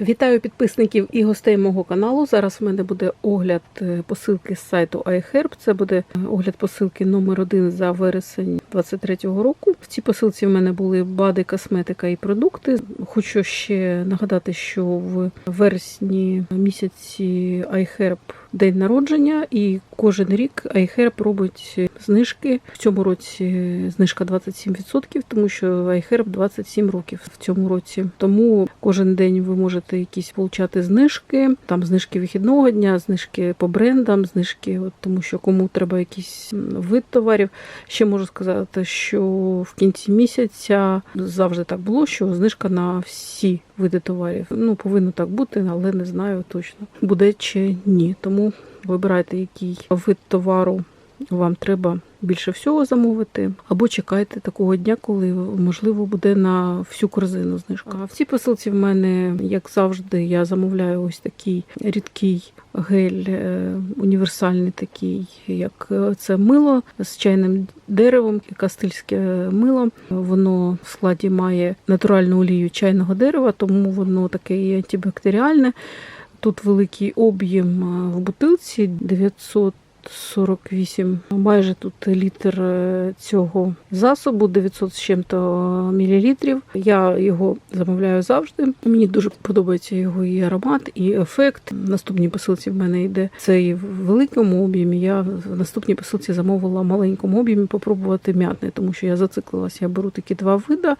Вітаю підписників і гостей мого каналу. Зараз в мене буде огляд е, посилки з сайту iHerb. Це буде е, огляд посилки номер 1 за вересень 2023 року. В цій посилці в мене були бади, косметика і продукти. Хочу ще нагадати, що в вересні місяці iHerb день народження, і кожен рік iHerb робить знижки. В цьому році знижка 27%, тому що iHerb 27 років в цьому році. Тому кожен день ви можете якісь получати знижки, там знижки вихідного дня, знижки по брендам, знижки, от, тому що кому треба якийсь вид товарів. Ще можу сказати, що в кінці місяця завжди так було, що знижка на всі види товарів. Ну, повинно так бути, але не знаю точно, буде чи ні. Тому вибирайте, який вид товару вам треба більше всього замовити, або чекайте такого дня, коли можливо буде на всю корзину знижка. А в цій посилці в мене, як завжди, я замовляю ось такий рідкий гель, е, універсальний такий, як е, це мило з чайним деревом, кастильське мило. Воно в складі має натуральну олію чайного дерева, тому воно таке і антибактеріальне. Тут великий об'єм е, в бутилці 900 48, майже тут літр е, цього засобу, 900 з чим-то мілілітрів. Я його замовляю завжди. Мені дуже подобається його і аромат, і ефект. Наступній посилці в мене йде цей в великому об'ємі. Я в наступній посилці замовила в маленькому об'ємі попробувати м'ятний, тому що я зациклилася. Я беру такі два види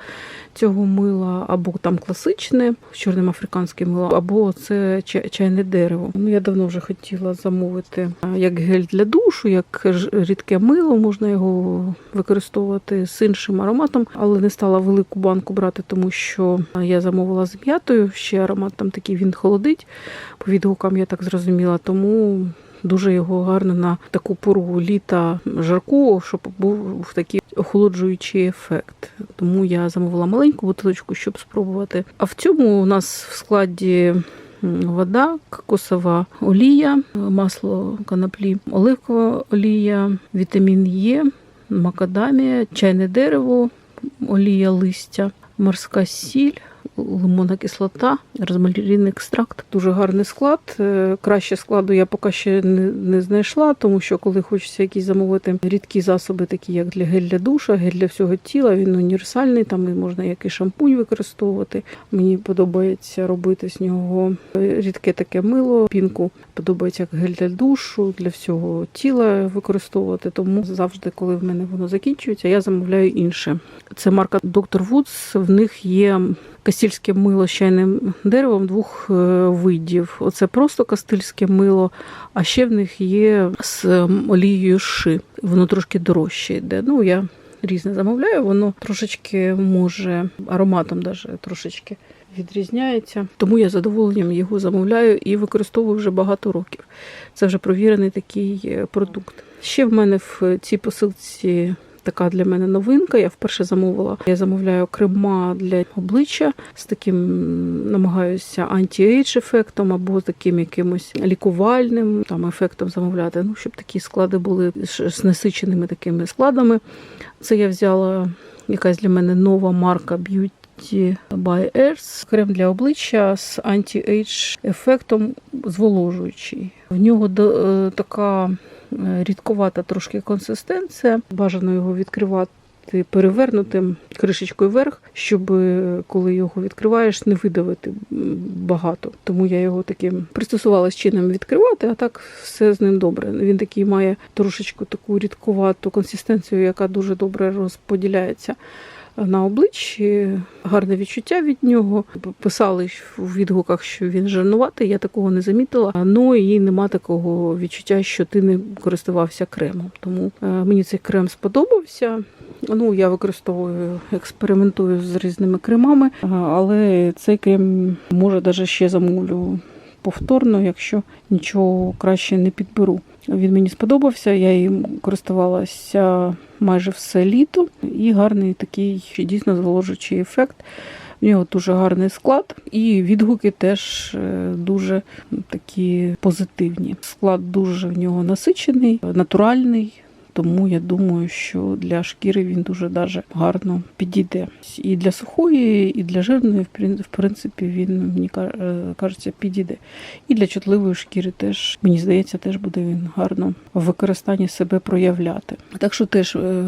цього мила, або там класичне, чорним африканське мило, або це чайне дерево. Ну я давно вже хотіла замовити як гель для душу, як рідке мило, можна його використовувати з іншим ароматом, але не стала велику банку брати, тому що я замовила з м'ятою. Ще аромат там такий він холодить. По відгукам я так зрозуміла, тому. Дуже його гарно на таку пору літа жарку, щоб був такий охолоджуючий ефект. Тому я замовила маленьку бутилочку, щоб спробувати. А в цьому у нас в складі вода, кокосова олія, масло коноплі, оливкова олія, вітамін Е, макадамія, чайне дерево, олія листя, морська сіль. Лимонна кислота, розмаринний екстракт. Дуже гарний склад. Е, Краще складу я поки ще не, знайшла, тому що коли хочеться якісь замовити рідкі засоби, такі як для гель для душа, гель для всього тіла, він універсальний, там і можна як і шампунь використовувати. Мені подобається робити з нього рідке таке мило, пінку. Подобається як гель для душу, для всього тіла використовувати. Тому завжди, коли в мене воно закінчується, я замовляю інше. Це марка Dr. Woods. В них є кастильське мило з чайним деревом двох е, видів. Оце просто кастильське мило, а ще в них є з олією ши. Воно трошки дорожче йде. Ну, я різне замовляю, воно трошечки може ароматом даже трошечки відрізняється. Тому я задоволенням його замовляю і використовую вже багато років. Це вже провірений такий е, продукт. Ще в мене в цій посилці така для мене новинка. Я вперше замовила. Я замовляю крема для обличчя з таким намагаюся анті-ейдж ефектом або таким якимось лікувальним там ефектом замовляти. Ну, щоб такі склади були з насиченими такими складами. Це я взяла якась для мене нова марка Beauty by Earth. Крем для обличчя з анті-ейдж ефектом зволожуючий. В нього е, така е, рідковата трошки консистенція. Бажано його відкривати. Перевернутим кришечкою вверх, щоб е, коли його відкриваєш, не видавити багато. Тому я його таким пристосувалась чином відкривати, а так все з ним добре. Він такий має трошечку таку рідкувату консистенцію, яка дуже добре розподіляється на обличчі. Гарне відчуття від нього. Писали у відгуках, що він жирнуватий. Я такого не замітила. Ну і нема такого відчуття, що ти не користувався кремом. Тому е, мені цей крем сподобався. Ну, я використовую, експериментую з різними кремами, але цей крем може навіть ще замовлю повторно, якщо нічого краще не підберу. Він мені сподобався, я їм користувалася майже все літо, і гарний такий дійсно зволожуючий ефект. У нього дуже гарний склад, і відгуки теж е, дуже такі позитивні. Склад дуже в нього насичений, натуральний. Тому я думаю, що для шкіри він дуже даже гарно підійде. І для сухої, і для жирної, в принципі, він мені е, кажеться, підійде. І для чутливої шкіри теж, мені здається, теж буде він гарно в використанні себе проявляти. Так що теж е,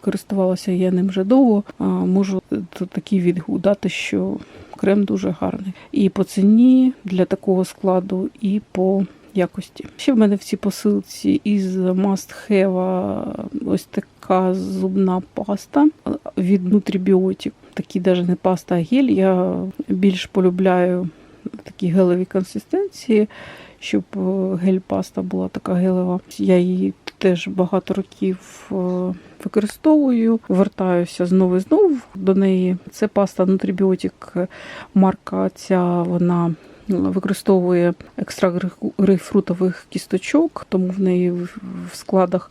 користувалася я ним вже довго. Можу такий відгук дати, що крем дуже гарний. І по ціні для такого складу, і по якості. Ще в мене в цій посилці із must have ось така зубна паста від Nutribiotic. Такі навіть не паста, а гель. Я більш полюбляю такі гелеві консистенції, щоб е, гель-паста була така гелева. Я її теж багато років е, використовую, вертаюся знову і знову до неї. Це паста Nutribiotic, марка ця вона використовує екстракт грейпфрутових кісточок, тому в неї в складах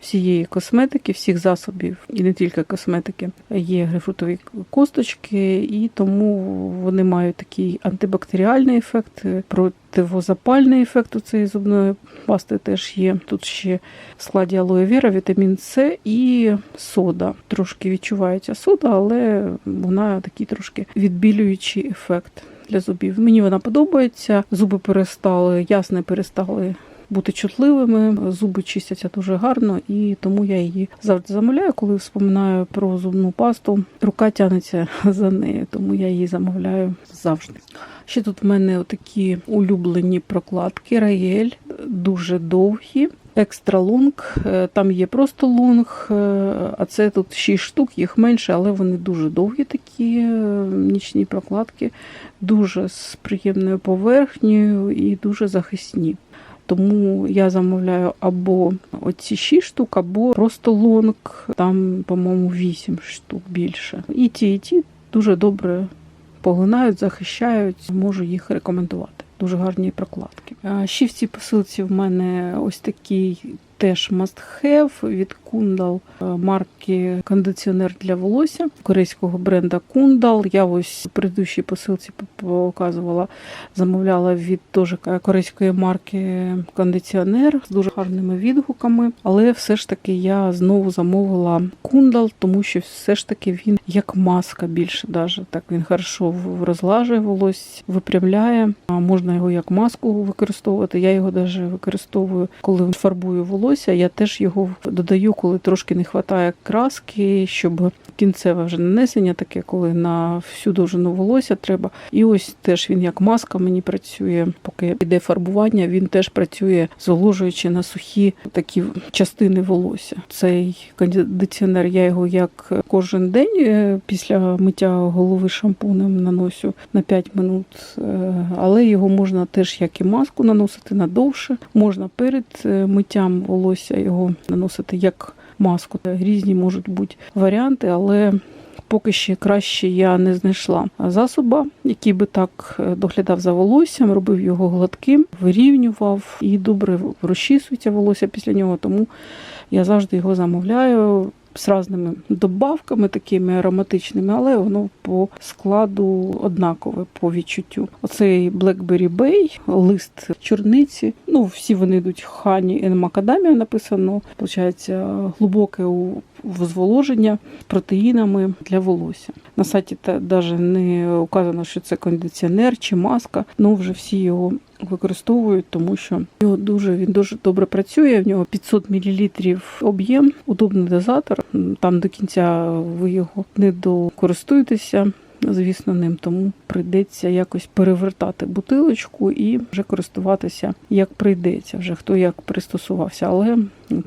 всієї косметики, всіх засобів, і не тільки косметики, є грейпфрутові косточки, і тому вони мають такий антибактеріальний ефект, противозапальний ефект у цієї зубної пасти теж є. Тут ще в складі алоє вера, вітамін С і сода. Трошки відчувається сода, але вона такий трошки відбілюючий ефект для зубів. Мені вона подобається. Зуби перестали, ясне перестали бути чутливими, зуби чистяться дуже гарно, і тому я її завжди замовляю, коли вспоминаю про зубну пасту. Рука тягнеться за нею, тому я її замовляю завжди. Ще тут в мене такі улюблені прокладки Раєль, дуже довгі. Екстра лонг, Е, там є просто лонг, е, а це тут 6 штук, їх менше, але вони дуже довгі такі е, нічні прокладки, дуже з приємною поверхнею і дуже захисні. Тому я замовляю або оці 6 штук, або просто лонг, там, по-моєму, 8 штук більше. І ті, і ті дуже добре поглинають, захищають, можу їх рекомендувати. Дуже гарні прокладки. Ще в цій посилці в мене ось такий теж must have від Kundal е, марки кондиціонер для волосся корейського бренда Kundal. Я ось в предыдущій посилці показувала, замовляла від теж корейської марки кондиціонер з дуже гарними відгуками. Але все ж таки я знову замовила Kundal, тому що все ж таки він як маска більше, даже так він хорошо розлажує волосся, випрямляє. Можна його як маску використовувати. Я його навіть використовую, коли фарбую волосся. Я теж його додаю, коли трошки не вистачає краски, щоб кінцеве вже нанесення таке, коли на всю довжину волосся треба. І ось теж він як маска мені працює, поки йде фарбування, він теж працює, зволожуючи на сухі такі частини волосся. Цей кондиціонер я його як кожен день е, після миття голови шампунем наношу на 5 минут, Е, але його можна теж як і маску наносити надовше. Можна перед е, миттям волосся його наносити як маску. Різні можуть бути варіанти, але поки ще краще я не знайшла засоба, який би так е, доглядав за волоссям, робив його гладким, вирівнював і добре розчісується волосся після нього. Тому я завжди його замовляю. З різними добавками, такими ароматичними, але воно по складу однакове по відчуттю. Оцей Blackberry Bay, лист чорниці. Ну, всі вони йдуть хані і макадамія написано. Получається глибоке у зволоження протеїнами для волосся. На сайті навіть не указано, що це кондиціонер чи маска. Ну вже всі його використовують, тому що його дуже він дуже добре працює. В нього 500 мл об'єм, удобний дозатор. Там до кінця ви його не докористуєтеся. Звісно, ним. Тому прийдеться якось перевертати бутилочку і вже користуватися як прийдеться, вже хто як пристосувався, але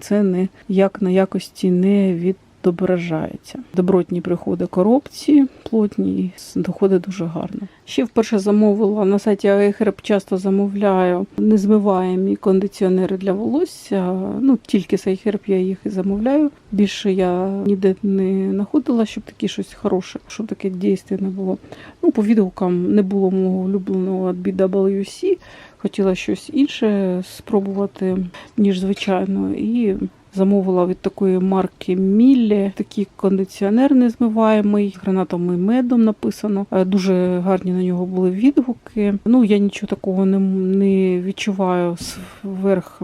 це не як на якості не відображається. Добротні приходи коробці, плотні і доходить дуже гарно. Ще вперше замовила на сайті iHerb часто замовляю незмиваємі кондиціонери для волосся. Ну тільки з iHerb я їх і замовляю. Більше я ніде не знаходила, щоб таке щось хороше, щоб таке дійсне було. Ну, по відгукам не було мого улюбленого від BWC. Хотіла щось інше спробувати, ніж звичайно. І Замовила від такої марки Міллі такий кондиціонер незмиваємий, гранатом і медом написано. Е, Дуже гарні на нього були відгуки. Ну я нічого такого не, не відчуваю зверх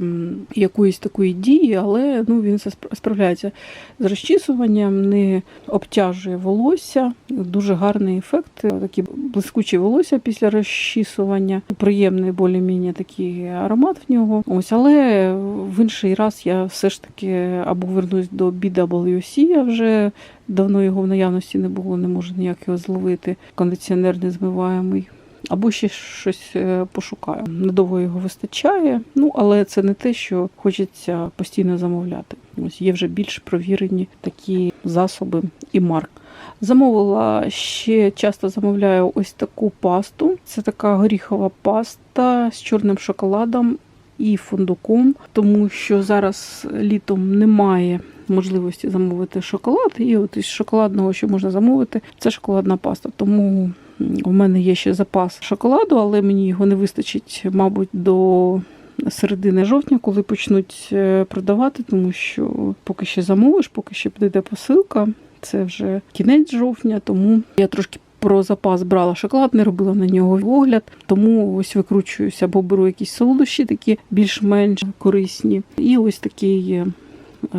якоїсь такої дії, але ну він все спра- справляється з розчісуванням, не обтяжує волосся. Дуже гарний ефект. Такі блискучі волосся після розчісування. Приємний більш-менш такий аромат в нього. Ось, але в інший раз я все ж таки або вернусь до BWC, я вже давно його в наявності не було, не можу ніяк його зловити. Кондиціонер незмиваємий. Або ще щось е, пошукаю. Недовго його вистачає, ну але це не те, що хочеться постійно замовляти. Ось є вже більш провірені такі засоби і марк. Замовила ще часто замовляю ось таку пасту. Це така горіхова паста з чорним шоколадом і фундуком, тому що зараз літом немає можливості замовити шоколад. І от із шоколадного, що можна замовити, це шоколадна паста. Тому у мене є ще запас шоколаду, але мені його не вистачить, мабуть, до. Середини жовтня, коли почнуть е, продавати, тому що поки ще замовиш, поки ще підійде посилка, це вже кінець жовтня, тому я трошки про запас брала шоколад, не робила на нього огляд, тому ось викручуюся, або беру якісь солодощі, такі більш-менш корисні. І ось такий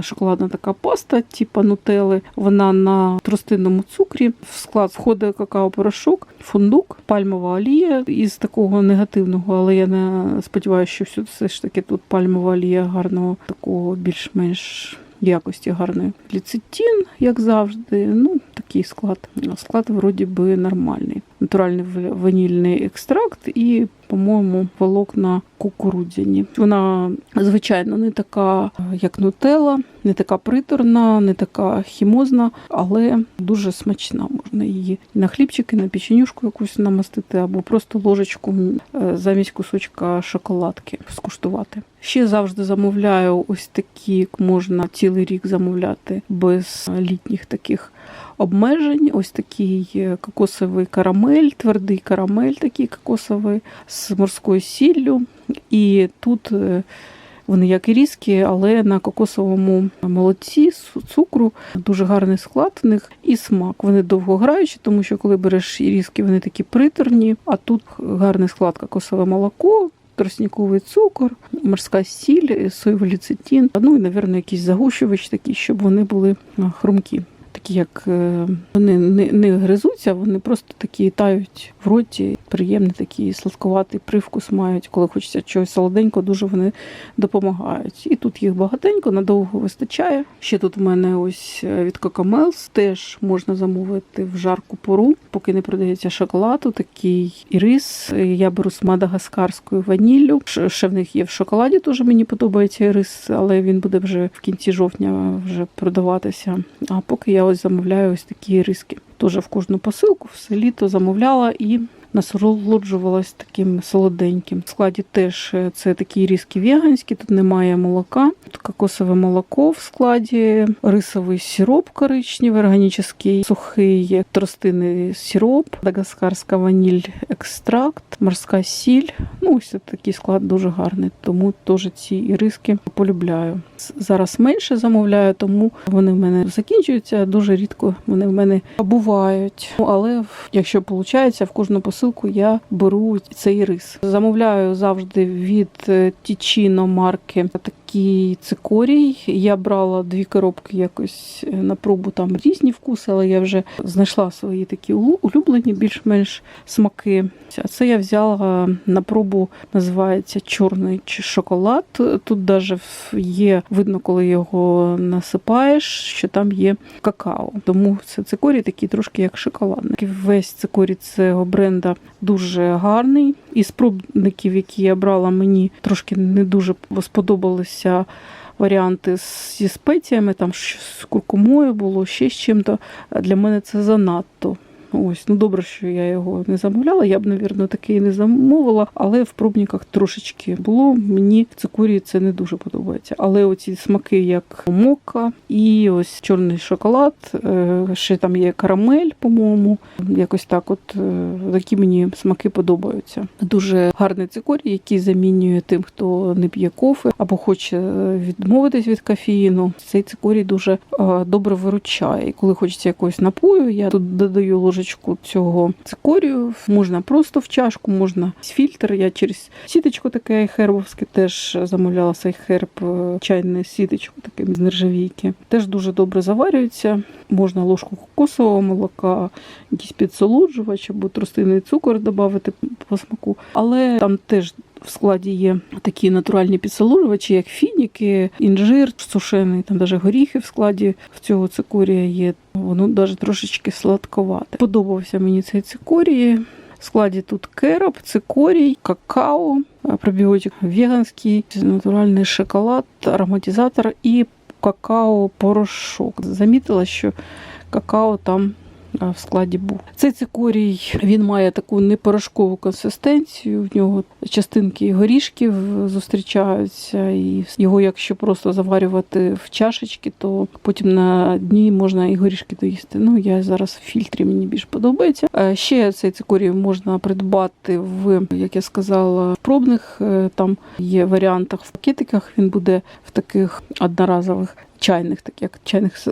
шоколадна така паста, типу нутели. Вона на тростинному цукрі. В склад входить какао-порошок, фундук, пальмова олія із такого негативного, але я не сподіваюся, що все ж таки тут пальмова олія гарного, такого більш-менш якості гарної. Ліцетін, як завжди, ну такий склад. Склад вроді би нормальний. Натуральний ванільний екстракт і, по-моєму, волокна кукурудзяні. Вона, звичайно, не така, як нутелла, не така приторна, не така хімозна, але дуже смачна. Можна її на хлібчики, на печенюшку якусь намастити, або просто ложечку е, замість кусочка шоколадки скуштувати. Ще завжди замовляю ось такі, як можна цілий рік замовляти без літніх таких обмежень. Ось такий е, кокосовий карамель, твердий карамель, такий кокосовий з морською сіллю. І тут е, вони як і різкі, але на кокосовому молоці, цукру, дуже гарний склад в них і смак. Вони довго граючі, тому що коли береш різкі, вони такі приторні, а тут гарний склад кокосове молоко. Тростниковий цукор, морська сіль, соєвий ліцетин, ну і, мабуть, якийсь загущувач такий, щоб вони були хрумкі. Такі, як е, вони не, не гризуться, вони просто такі тають в роті. Приємний такий сладковатий привкус мають, коли хочеться чогось солоденького, дуже вони допомагають. І тут їх багатенько, надовго вистачає. Ще тут в мене ось е, від Cocomels теж можна замовити в жарку пору, поки не продається шоколад. Такий ірис. Я беру з мадагаскарською ваніллю. Ще в них є в шоколаді, теж мені подобається ірис, але він буде вже в кінці жовтня вже продаватися. А поки я ось замовляю ось такі риски. Теж в кожну посилку все літо замовляла і насолоджувалась таким солоденьким. В складі теж е, це такі різкі веганські, тут немає молока. Тут кокосове молоко в складі, рисовий сироп коричневий, органічний, сухий тростинний сироп, мадагаскарська ваніль екстракт, морська сіль. Ну, ось такий склад дуже гарний, тому теж ці іриски полюбляю. Зараз менше замовляю, тому вони в мене закінчуються. Дуже рідко вони в мене бувають. Ну, Але якщо виходить, в кожну посилку я беру цей рис. Замовляю завжди від е, Тічіно марки такий цикорій. Я брала дві коробки якось е, на пробу там різні вкуси, але я вже знайшла свої такі улюблені, більш-менш смаки. А це я взяла на пробу, називається чорний шоколад. Тут навіть є видно, коли його насипаєш, що там є какао. Тому це цикорій такий трошки як шоколадний. Весь цикорій цього бренда дуже гарний. Із пробників, які я брала, мені трошки не дуже сподобалися варіанти зі спеціями, там з куркумою було, ще з чим-то. Для мене це занадто. Ось, ну добре, що я його не замовляла. Я б, навірно, такий не замовила, але в пробниках трошечки було. Мені в це не дуже подобається. Але оці смаки, як мока і ось чорний шоколад, е, ще там є карамель, по-моєму. Якось так, от е, такі мені смаки подобаються. Дуже гарний цикорій, який замінює тим, хто не п'є кофе або хоче е, відмовитись від кофеїну. Цей цикорій дуже добре виручає. І коли хочеться якогось напою, я тут додаю ложечку цього цикорію. Можна просто в чашку, можна з фільтр. Я через сіточку таке хербовське теж замовляла цей херб, чайне сіточку таке з нержавійки. Теж дуже добре заварюється. Можна ложку кокосового молока, якийсь підсолоджувач або тростинний цукор додати по смаку. Але там теж в складі є такі натуральні підсолоджувачі, як фініки, інжир сушений, там навіть горіхи в складі в цього цикорія є. Воно навіть трошечки сладковате. Подобався мені цей цикорій. В складі тут кероб, цикорій, какао, пробіотик веганський, натуральний шоколад, ароматизатор і какао-порошок. Замітила, що какао там в складі був. Цей цикорій він має таку непорошкову консистенцію. В нього частинки горішків зустрічаються, і його, якщо просто заварювати в чашечки, то потім на дні можна і горішки доїсти. Ну я зараз в фільтрі мені більш подобається. Е, Ще цей цикорій можна придбати в, як я сказала, в пробних е, там є варіантах в пакетиках. Він буде в таких одноразових чайних, так як чайних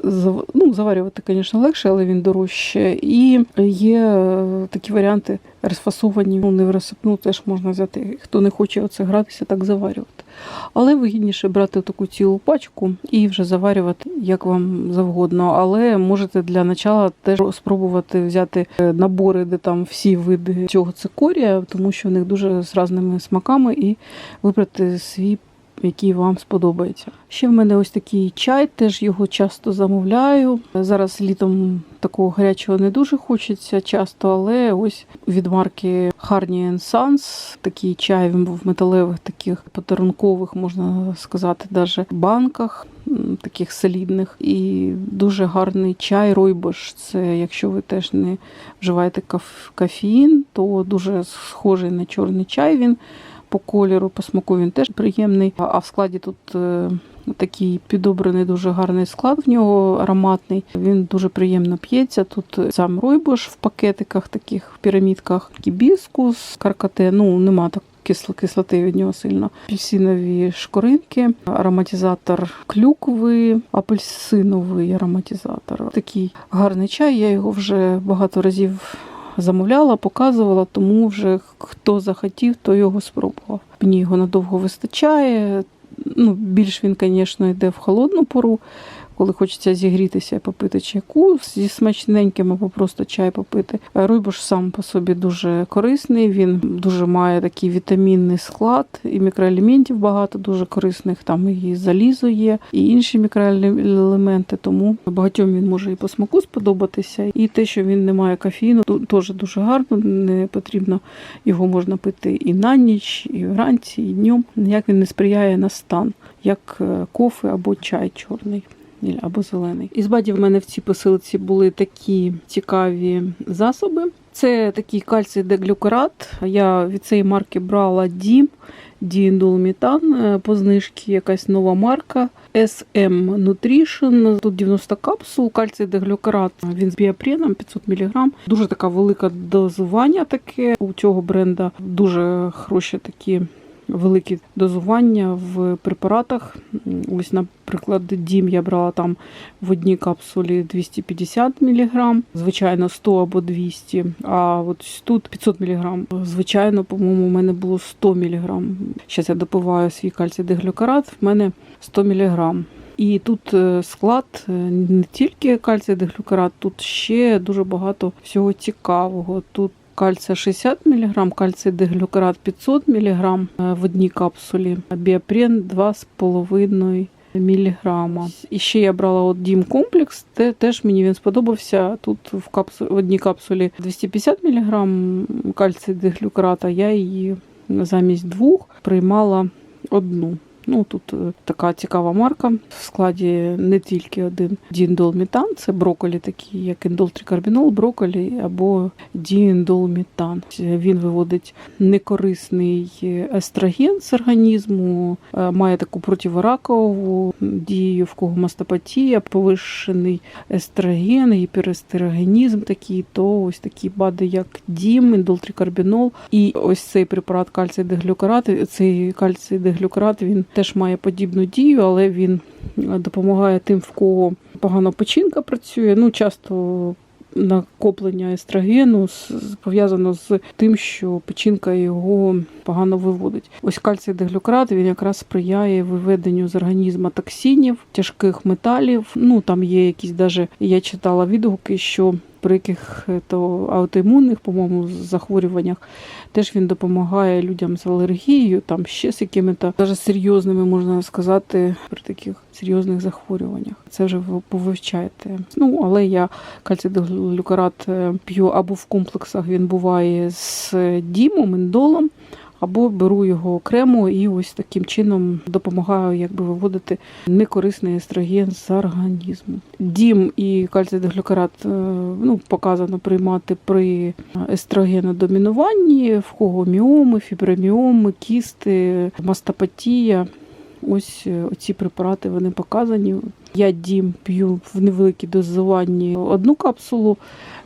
ну, заварювати, звісно, легше, але він дорожче. І є е, такі варіанти розфасовані, ну, не в розсипну теж можна взяти. Хто не хоче оце гратися, так заварювати. Але вигідніше брати таку цілу пачку і вже заварювати як вам завгодно. Але можете для начала теж спробувати взяти е, набори, де там всі види цього цикорія, тому що в них дуже з різними смаками, і вибрати свій який вам сподобається. Ще в мене ось такий чай, теж його часто замовляю. Зараз літом такого гарячого не дуже хочеться часто, але ось від марки Harney Sons такий чай в металевих таких подарункових, можна сказати, даже банках. Таких солідних і дуже гарний чай Ройбош. Це якщо ви теж не вживаєте каф- кофеїн, то дуже схожий на чорний чай. Він по кольору, по смаку він теж приємний. А в складі тут е, такий підобраний дуже гарний склад в нього ароматний. Він дуже приємно п'ється. Тут сам ройбош в пакетиках, таких в пірамідках, гібіскус, каркате. Ну нема так. кисло- Кислоти від нього сильно. Апельсинові шкоринки, ароматизатор клюкви, апельсиновий ароматизатор. Такий гарний чай. Я його вже багато разів замовляла, показувала, тому вже хто захотів, то його спробував. Мені його надовго вистачає. Ну, більш він, звісно, йде в холодну пору, коли хочеться зігрітися і попити чайку зі смачненьким або просто чай попити. Ройбуш сам по собі дуже корисний, він дуже має такий вітамінний склад, і мікроелементів багато дуже корисних. Там і залізо є, і інші мікроелементи. Тому багатьом він може і по смаку сподобатися. І те, що він не має кофеїну, теж дуже гарно. Не потрібно його можна пити і на ніч, і вранці, і днем. Ніяк він не сприяє на стан, як е, кофе або чай чорний. Або зелений. Із бадів в мене в цій посилці були такі цікаві засоби. Це такий кальцій деглюкарат. Я від цієї марки брала Дім, Дііндолмітан е, по знижці якась нова марка. SM Nutrition. Тут 90 капсул, кальцій деглюкарат. Він з біопреном 500 мг. Дуже така велика дозування таке. У цього бренда дуже хороші такі великі дозування в препаратах. Ось, наприклад, дім я брала там в одній капсулі 250 мг, звичайно, 100 або 200, а от тут 500 мг. Звичайно, по-моєму, у мене було 100 мг. Зараз я допиваю свій кальцій деглюкарат, в мене 100 мг. І тут е, склад е, не тільки кальцій деглюкарат, тут ще дуже багато всього цікавого. Тут кальція 60 мг, кальцій деглюкарат 500 мг в одній капсулі, біопрен 2,5 міліграма. І ще я брала от Дім комплекс, те, теж мені він сподобався. Тут в, капсу, в одній капсулі 250 мг кальцій деглюкарата, я її замість двох приймала одну. Ну тут е, така цікава марка. В складі не тільки один діндолмітан, це броколі, такі як індолтрикарбінол, броколі або дііндолмітан. Він виводить некорисний естроген з організму, е, має таку противоракову дію, в кого мастопатія, повищений естроген, гіперестерогенізм такий, то ось такі БАДи, як дім, індолтрикарбінол і ось цей препарат кальцій деглюкарат. Цей кальцій деглюкарат він теж має подібну дію, але він е, допомагає тим, в кого погано печінка працює. Ну часто накоплення естрогену пов'язано з тим, що печінка його погано виводить. Ось кальцій деглюкарат він якраз сприяє виведенню з організму токсинів, тяжких металів. Ну там є якісь даже я читала відгуки, що при яких е, то аутоімунних, по-моєму, захворюваннях теж він допомагає людям з алергією, там ще з якими-то даже серйозними, можна сказати, при таких серйозних захворюваннях. Це вже ви повивчаєте. Ну, але я кальцидоглюкарат е, п'ю або в комплексах він буває з дімом, індолом, або беру його окремо і ось таким чином допомагаю якби виводити некорисний естроген з організму. Дім і кальцидоглюкарат е, ну, показано приймати при естрогенодомінуванні, в кого міоми, фіброміоми, кісти, мастопатія. Ось е, ці препарати вони показані. Я дім п'ю в невеликій дозуванні одну капсулу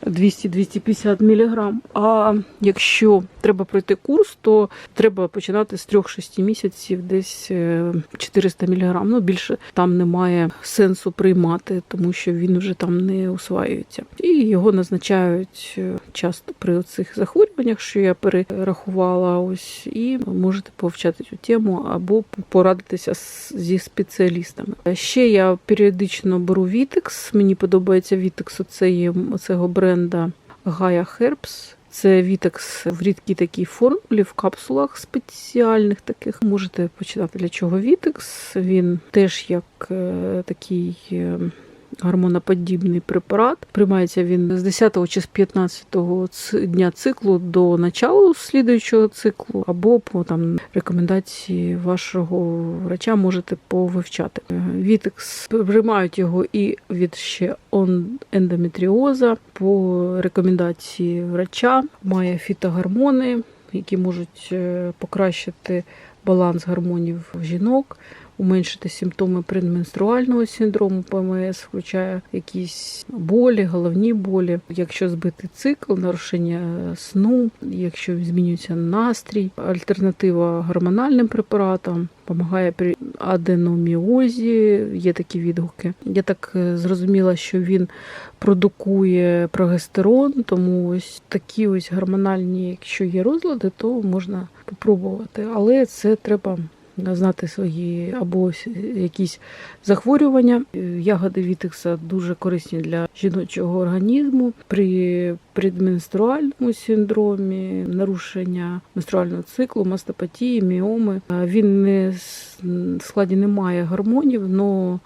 200-250 мг. А якщо треба пройти курс, то треба починати з 3-6 місяців, десь е, 400 мг. Ну більше там немає сенсу приймати, тому що він вже там не усваюється. І його назначають е, часто при цих захворюваннях, що я перерахувала. Ось і можете повчати цю тему або порадитися зі спеціалістами. Ще я періодично беру Вітекс. Мені подобається Вітекс оцеї, оцього бренда Gaia Herbs. Це Вітекс в рідкій такій формулі, в капсулах спеціальних таких. Можете почитати для чого Вітекс. Він теж як е, такий. Гормоноподібний препарат. Приймається він з 10 чи з 15 ц- дня циклу до началу слідуючого циклу, або по там рекомендації вашого врача можете повивчати. Е, Вітекс приймають його і від ще ендометріоза по рекомендації врача. Має фітогормони, які можуть е, покращити баланс гормонів жінок. Уменшити симптоми предменструального синдрому ПМС, включає якісь болі, головні болі. Якщо збити цикл, нарушення сну, якщо змінюється настрій, альтернатива гормональним препаратам, допомагає при аденоміозі, є такі відгуки. Я так е, зрозуміла, що він продукує прогестерон, тому ось такі ось гормональні, якщо є розлади, то можна попробувати. Але це треба знати свої або якісь захворювання. Е, Ягоди вітекса дуже корисні для жіночого організму при предменструальному синдромі, нарушення менструального циклу, мастопатії, міоми. Е, Він не в складі не має гормонів, але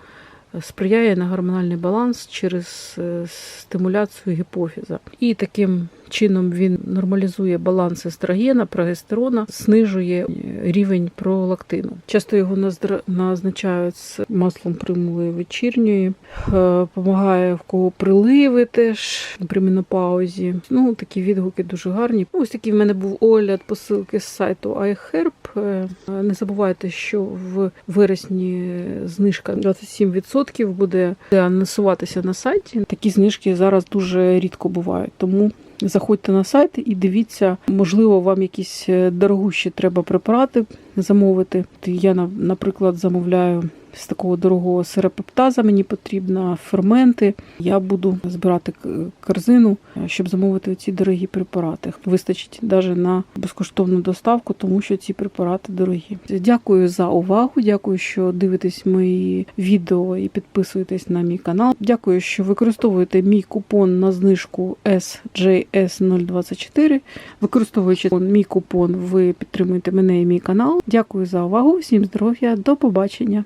сприяє на гормональний баланс через е, стимуляцію гіпофіза. І таким чином він нормалізує баланс естрогена, прогестерона, знижує е, рівень пролактину. Часто його назначають з маслом примулої вечірньої, допомагає в кого приливи теж при менопаузі. Ну, такі відгуки дуже гарні. Ось такий в мене був огляд посилки з сайту iHerb. Е, Не забувайте, що в вересні знижка 27% буде анонсуватися на сайті. Такі знижки зараз дуже рідко бувають, тому. Заходьте на сайт і дивіться, можливо, вам якісь е, дорогущі треба препарати замовити. Я, на- наприклад, замовляю з такого дорогого серапептаза, мені потрібно ферменти. Я буду збирати корзину, щоб замовити ці дорогі препарати. Вистачить навіть на безкоштовну доставку, тому що ці препарати дорогі. Дякую за увагу. Дякую, що дивитесь мої відео і підписуєтесь на мій канал. Дякую, що використовуєте мій купон на знижку SJS024. Використовуючи мій купон, ви підтримуєте мене і мій канал. Дякую за увагу. Всім здоров'я, до побачення.